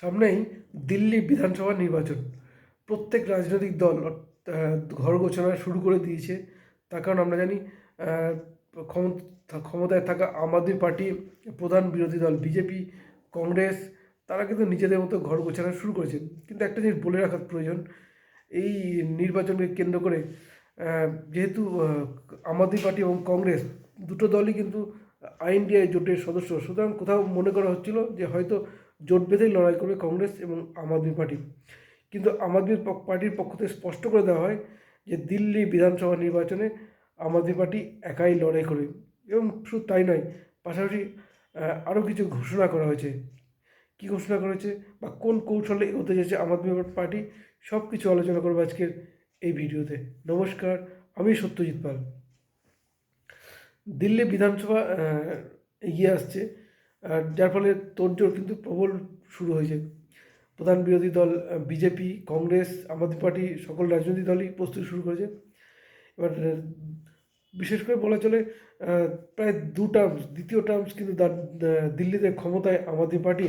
সামনেই দিল্লি বিধানসভা নির্বাচন। প্রত্যেক রাজনৈতিক দল ঘর গোছানো শুরু করে দিয়েছে। তার কারণ আমরা জানি ক্ষমতায় থাকা আম আদমি পার্টি প্রধান বিরোধী দল, বিজেপি, কংগ্রেস, তারা কিন্তু নিজেদের মতো ঘর গোছানো শুরু করেছে। কিন্তু একটা জিনিস বলে রাখার প্রয়োজন, এই নির্বাচনকে কেন্দ্র করে যেহেতু আম আদমি পার্টি এবং কংগ্রেস দুটো দলই কিন্তু আইএনডিআই জোটের সদস্য। সুতরাং কোথাও মনে করা হচ্ছিল যে হয়তো জোট বেঁধেই লড়াই করবে কংগ্রেস এবং আম আদমি পার্টি। কিন্তু আম আদমি পার্টির পক্ষ থেকে স্পষ্ট করে দেওয়া হয় যে দিল্লি বিধানসভা নির্বাচনে আম আদমি পার্টি একাই লড়াই করবে এবং শুধু তাই নয়, পাশাপাশি আরও কিছু ঘোষণা করা হয়েছে। কী ঘোষণা করা হয়েছে বা কোন কৌশলে এগোতে যাচ্ছে আম আদমি পার্টি, সব কিছু আলোচনা করব আজকের এই ভিডিওতে। নমস্কার, আমি সত্যজিৎ পাল। দিল্লি বিধানসভা এগিয়ে আসছে। যার ফলে তোড়জোড় কিন্তু প্রবল শুরু হয়েছে। প্রধান বিরোধী দল বিজেপি, কংগ্রেস, আম আদমি পার্টি সকল রাজনৈতিক দলই প্রস্তুতি শুরু করেছে। এবার বিশেষ করে বলা চলে প্রায় দু টার্মস দ্বিতীয় টার্মস কিন্তু দিল্লিতে ক্ষমতায় আম আদমি পার্টি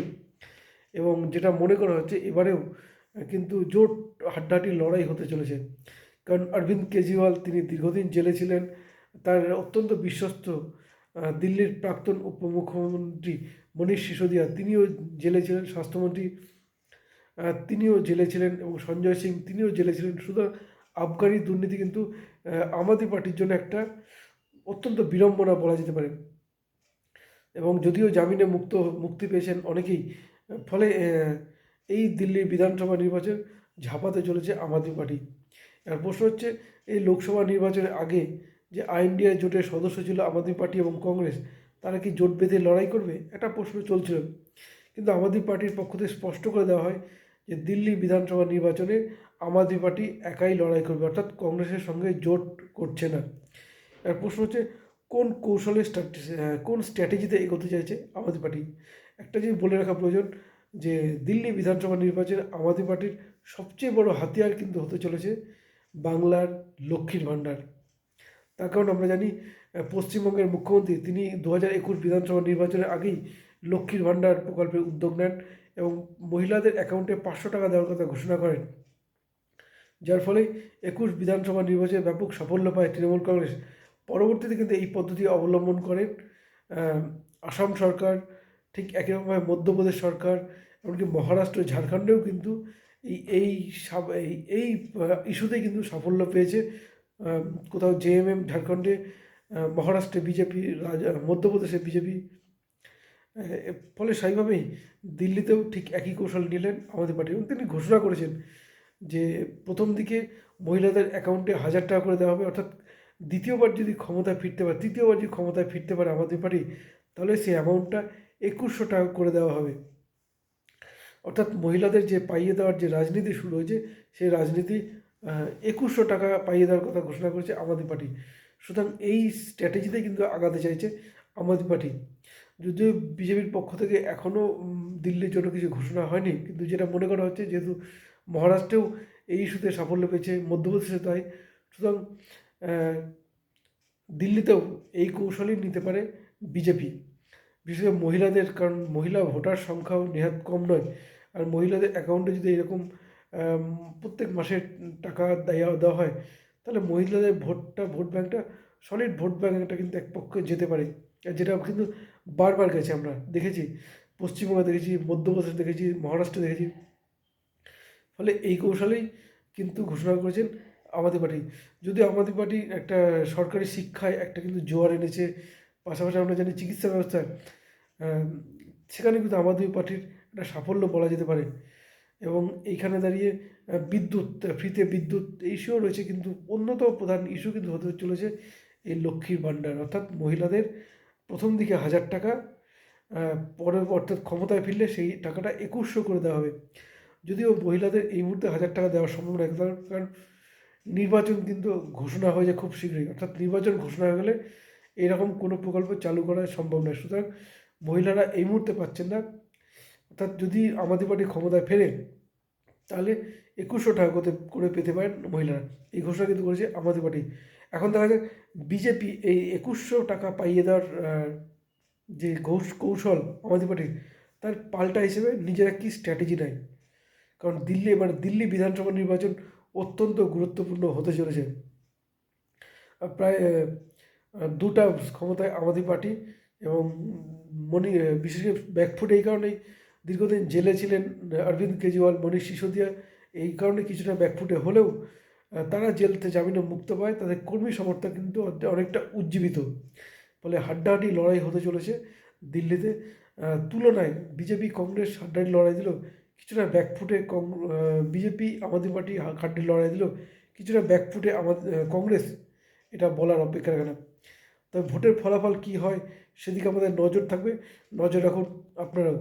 এবং যেটা মনে করা হচ্ছে এবারেও কিন্তু জোট হাড্ডাহাড্ডি লড়াই হতে চলেছে। কারণ অরবিন্দ কেজরিওয়াল তিনি দীর্ঘদিন জেলে ছিলেন। তার অত্যন্ত বিশ্বস্ত দিল্লির প্রাক্তন উপমুখ্যমন্ত্রী মনীষ সিসোদিয়া তিনিও জেলে ছিলেন স্বাস্থ্যমন্ত্রী তিনিও জেলে ছিলেন এবং সঞ্জয় সিং তিনিও জেলে ছিলেন। সুতরাং আবগারি দুর্নীতি কিন্তু আহ, আম আদমি পার্টির জন্য একটা অত্যন্ত বিড়ম্বনা বলা যেতে পারে। এবং যদিও জামিনে মুক্ত মুক্তি পেয়েছেন অনেকেই ফলে এই দিল্লির বিধানসভা নির্বাচন ঝাঁপাতে চলেছে আম আদমি পার্টি। আর প্রশ্ন হচ্ছে এই লোকসভা নির্বাচনের আগে যে আইএনডিআ জোটের সদস্য ছিল আম আদমি পার্টি এবং কংগ্রেস, তারা কি জোট বেঁধে লড়াই করবে? একটা প্রশ্ন চলছিল। কিন্তু আম আদমি পার্টির পক্ষ থেকে স্পষ্ট করে দেওয়া হয় যে দিল্লি বিধানসভা নির্বাচনে আম আদমি পার্টি একাই লড়াই করবে, অর্থাৎ কংগ্রেসের সঙ্গে জোট করছে না। আর প্রশ্ন হচ্ছে, কোন কৌশলে স্ট্র্যাটেজি কোন স্ট্র্যাটেজিতে এগোতে চাইছে আম আদমি পার্টি? একটা জিনিস বলে রাখা প্রয়োজন যে দিল্লি বিধানসভা নির্বাচনে আম আদমি পার্টির সবচেয়ে বড় হাতিয়ার কিন্তু হতে চলেছে বাংলার লক্ষ্মীর ভাণ্ডার। তার কারণ আমরা জানি পশ্চিমবঙ্গের মুখ্যমন্ত্রী তিনি দু হাজার একুশ বিধানসভা নির্বাচনের আগেই লক্ষ্মীর ভাণ্ডার প্রকল্পের উদ্যোগ নেন এবং মহিলাদের অ্যাকাউন্টে পাঁচশো টাকা দেওয়ার কথা ঘোষণা করেন। যার ফলে একুশ বিধানসভা নির্বাচনে ব্যাপক সাফল্য পায় তৃণমূল কংগ্রেস। পরবর্তীতে কিন্তু এই পদ্ধতি অবলম্বন করেন আসাম সরকার, ঠিক একই রকমভাবে মধ্যপ্রদেশ সরকার, এমনকি মহারাষ্ট্র, ঝাড়খণ্ডেও কিন্তু এই এই এই ইস্যুতেই কিন্তু সাফল্য পেয়েছে। কোথাও জেএমএম ঝাড়খণ্ডে মহারাষ্ট্রে বিজেপি মধ্যপ্রদেশে বিজেপি ফলে স্বাভাবিকভাবেই দিল্লিতেও ঠিক একই কৌশল নিলেন আমাদের পার্টি। এবং তিনি ঘোষণা করেছেন যে প্রথম দিকে মহিলাদের অ্যাকাউন্টে হাজার টাকা করে দেওয়া হবে। অর্থাৎ দ্বিতীয়বার যদি ক্ষমতায় ফিরতে পারে, তৃতীয়বার যদি ক্ষমতায় ফিরতে পারে আমাদের পার্টি, তাহলে সেই অ্যামাউন্টটা একুশশো টাকা করে দেওয়া হবে। অর্থাৎ মহিলাদের যে পাইয়ে দেওয়ার যে রাজনীতি শুরু হয়েছে, সেই রাজনীতি একুশশো টাকা পাইয়ে দেওয়ার কথা ঘোষণা করেছে আমাদের পার্টি। সুতরাং এই স্ট্র্যাটেজিতে কিন্তু আগাতে চাইছে আমাদের পার্টি। যদিও বিজেপির পক্ষ থেকে এখনও দিল্লির জন্য কিছু ঘোষণা হয়নি, কিন্তু যেটা মনে করা হচ্ছে যেহেতু মহারাষ্ট্রেও এই ইস্যুতে সাফল্য পেয়েছে মধ্যপ্রদেশে তাই। সুতরাং দিল্লিতেও এই কৌশলই নিতে পারে বিজেপি। বিশেষ মহিলাদের, কারণ মহিলা ভোটার সংখ্যাও নেহাত কম নয়। আর মহিলাদের অ্যাকাউন্টে যদি এরকম প্রত্যেক মাসে টাকা দেওয়া দেওয়া হয়। তাহলে মহিলাদের ভোটটা, ভোট ব্যাঙ্কটা সলিড ভোট ব্যাঙ্কটা কিন্তু এক পক্ষে যেতে পারে। যেটা কিন্তু বারবার গেছে আমরা দেখেছি, পশ্চিমবঙ্গে দেখেছি, মধ্যপ্রদেশ দেখেছি, মহারাষ্ট্রে দেখেছি। ফলে এই কৌশলেই কিন্তু ঘোষণা করেছেন আমাদের পার্টি। যদি আমাদের পার্টি একটা সরকারি শিক্ষায় একটা কিন্তু জোয়ার এনেছে, পাশাপাশি আমরা জানি চিকিৎসা ব্যবস্থায় সেখানে কিন্তু আমাদের পার্টির একটা সাফল্য বলা যেতে পারে। এবং এইখানে দাঁড়িয়ে বিদ্যুৎ, ফ্রিতে বিদ্যুৎ ইস্যুও রয়েছে, কিন্তু অন্যতম প্রধান ইস্যু কিন্তু হতে চলেছে এই লক্ষ্মীর ভাণ্ডার। অর্থাৎ মহিলাদের প্রথম দিকে হাজার টাকা পরে অর্থাৎ ক্ষমতায় ফিরলে সেই টাকাটা একুশশো করে দেওয়া হবে। যদিও মহিলাদের এই মুহূর্তে হাজার টাকা দেওয়া সম্ভব নয় কারণ নির্বাচন কিন্তু ঘোষণা হয়ে যায় খুব শীঘ্রই। অর্থাৎ নির্বাচন ঘোষণা হয়ে গেলে এরকম কোনো প্রকল্প চালু করা সম্ভব নয়। সুতরাং মহিলারা এই মুহূর্তে পাচ্ছেন না। অর্থাৎ যদি আমাদের পার্টি ক্ষমতায় ফেরে তাহলে একুশশো টাকা করে করে পেতে পারেন মহিলারা। এই ঘোষণা কিন্তু করেছে আমাদের পার্টি। এখন দেখা যাক, বিজেপি এই একুশশো টাকা পাইয়ে দেওয়ার যে কৌশ- কৌশল আমাদের পার্টির, তার পাল্টা হিসেবে নিজেরা কী স্ট্র্যাটেজি নেয়? কারণ দিল্লি মানে দিল্লি বিধানসভা নির্বাচন অত্যন্ত গুরুত্বপূর্ণ হতে চলেছে। প্রায় দুটা ক্ষমতায় আম আদমি পার্টি এবং মনি বিশেষ করে ব্যাকফুট এই কারণেই দীর্ঘদিন জেলে ছিলেন অরবিন্দ কেজরিওয়াল, মনীষ সিসোদিয়া। এই কারণে কিছুটা ব্যাকফুটে হলেও তারা জেল থেকে জামিনে মুক্ত পায়। তাদের কর্মী সমর্থক কিন্তু অনেকটা উজ্জীবিত। ফলে হাড্ডাহাড্ডি লড়াই হতে চলেছে দিল্লিতে। তুলনায় বিজেপি, কংগ্রেস হাড্ডাহাড্ডি লড়াই দিল কিছুটা ব্যাকফুটে। কং বিজেপি আমাদের পার্টি হাড্ডি লড়াই দিল কিছুটা ব্যাকফুটে। আমাদের কংগ্রেস এটা বলার অপেক্ষা রাখে না। তবে ভোটের ফলাফল কী হয় সেদিকে আমাদের নজর থাকবে। নজর রাখুন আপনারাও।